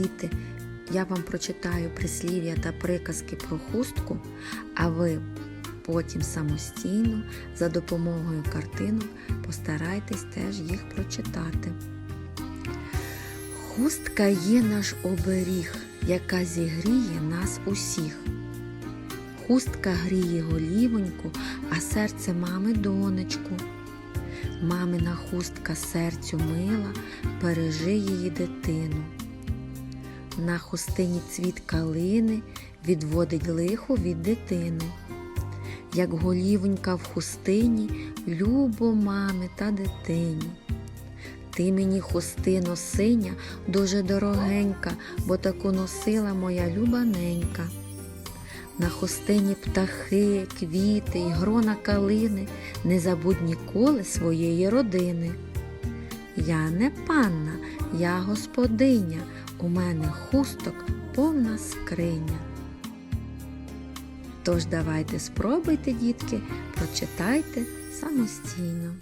діти, я вам прочитаю прислів'я та приказки про хустку, а ви потім самостійно за допомогою картинок постарайтесь теж їх прочитати. Хустка є наш оберіг, яка зігріє нас усіх. Хустка гріє голівоньку, а серце мами донечку. Мамина хустка серцю мила, бережи її дитину. На хустині цвіт калини відводить лихо від дитини. Як голівонька в хустині, любо мами та дитині. Ти мені хустино синя, дуже дорогенька, бо таку носила моя любаненька. На хустині птахи, квіти й грона калини, не забудь ніколи своєї родини. Я не панна, я господиня, у мене хусток повна скриня. Тож давайте спробуйте, дітки, прочитайте самостійно.